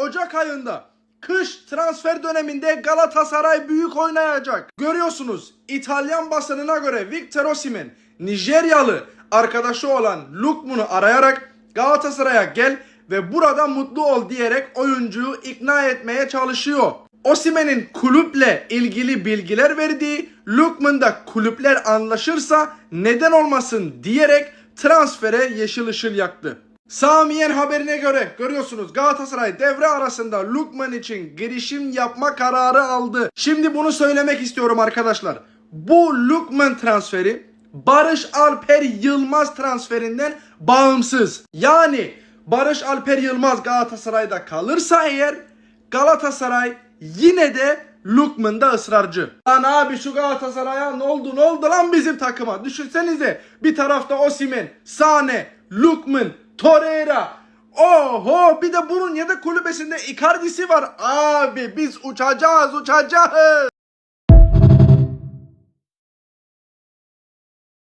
Ocak ayında kış transfer döneminde Galatasaray büyük oynayacak. Görüyorsunuz İtalyan basınına göre Victor Osimhen Nijeryalı arkadaşı olan Lukman'ı arayarak Galatasaray'a gel ve burada mutlu ol diyerek oyuncuyu ikna etmeye çalışıyor. Osimhen'in kulüple ilgili bilgiler verdiği, Lukman da kulüpler anlaşırsa neden olmasın diyerek transfere yeşil ışıl yaktı. Samiyen haberine göre görüyorsunuz Galatasaray devre arasında Lukman için girişim yapma kararı aldı. Şimdi bunu söylemek istiyorum arkadaşlar. Bu Lukman transferi Barış Alper Yılmaz transferinden bağımsız. Yani Barış Alper Yılmaz Galatasaray'da kalırsa eğer Galatasaray yine de Lukman'da ısrarcı. Lan abi şu Galatasaray'a ne oldu ne oldu lan bizim takıma? Düşünsenize bir tarafta Osimen, Sane, Lukman, Torreira. Oho bir de bunun yedek kulübesinde Icardi'si var. Abi biz uçacağız uçacağız.